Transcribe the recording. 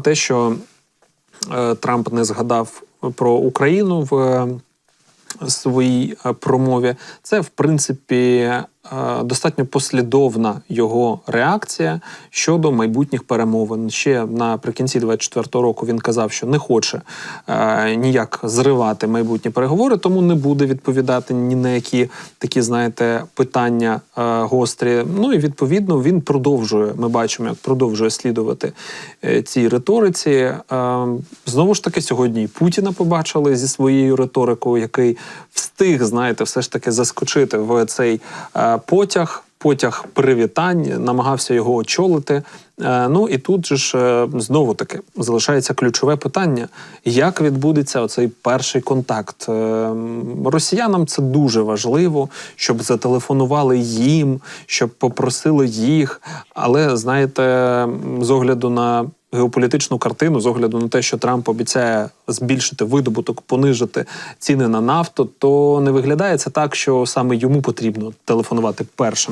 Те, що е, Трамп не згадав про Україну в е, своїй е, промові, це в принципі достатньо послідовна його реакція щодо майбутніх перемовин. Ще наприкінці 24-го року він казав, що не хоче е, ніяк зривати майбутні переговори, тому не буде відповідати ні на які такі, знаєте, питання е, гострі. Ну і відповідно він продовжує. Ми бачимо, як продовжує слідувати е, цій риториці. Е, знову ж таки, сьогодні і Путіна побачили зі своєю риторикою, який встиг, знаєте, все ж таки заскочити в цей е, потяг. Потяг привітань, намагався його очолити. Е, Ну і тут ж е, знову таки залишається ключове питання: як відбудеться оцей перший контакт? Е, Росіянам це дуже важливо, щоб зателефонували їм, щоб попросили їх. Але знаєте, з огляду на геополітичну картину, з огляду на те, що Трамп обіцяє збільшити видобуток, понижити ціни на нафту, то не виглядає це так, що саме йому потрібно телефонувати першим.